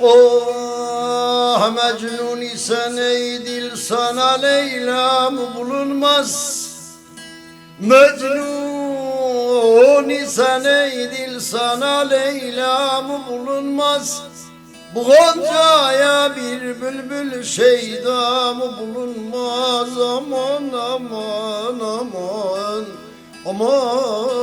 Oh Mecnun isen ey dil sana Leyla mı bulunmaz. Mecnun isen ey dil sana Leyla mı bulunmaz. Bu goncaya bir bülbül şeyda mı bulunmaz Aman aman aman Aman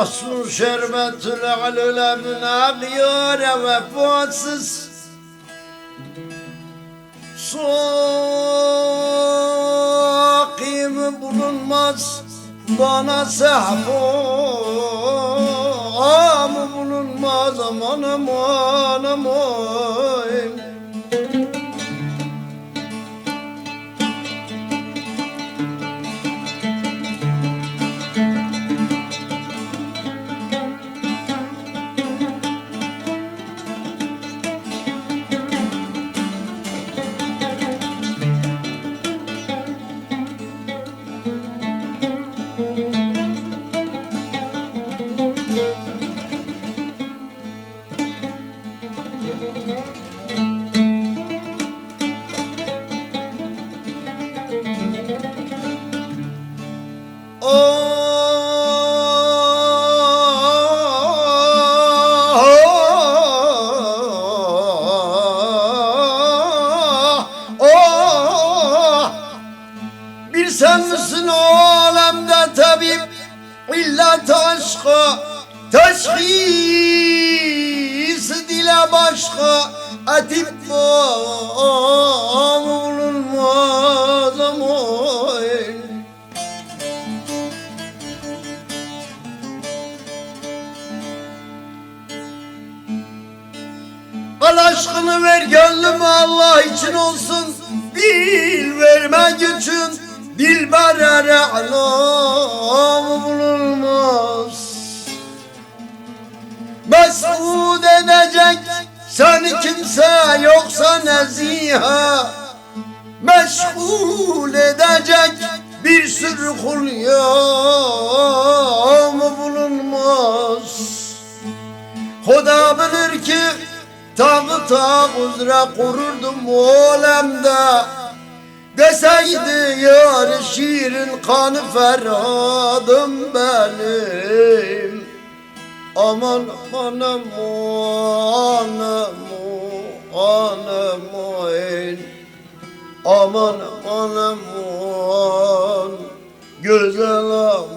Aslı şerbetül alüle münagiyare vefasız. Sakim bulunmaz bana sehpam bulunmaz aman aman aman sen misin o alemde tabip illet aşka teşhis dile başka etip bulunmaz aman Al aşkını ver gönlüm Allah için olsun. Bil verme gücün Dilber alam bulunmaz Mesut edecek. Seni kimse yoksa neziha Meşgul edecek. Bir sürü hulya mı bulunmaz? Huda bilir ki Tağı tağ uzra kururdum bu alemde. Deseydi yar şiirin kanı ferhadım benim Aman aman aman aman aman Aman aman aman Güzel aman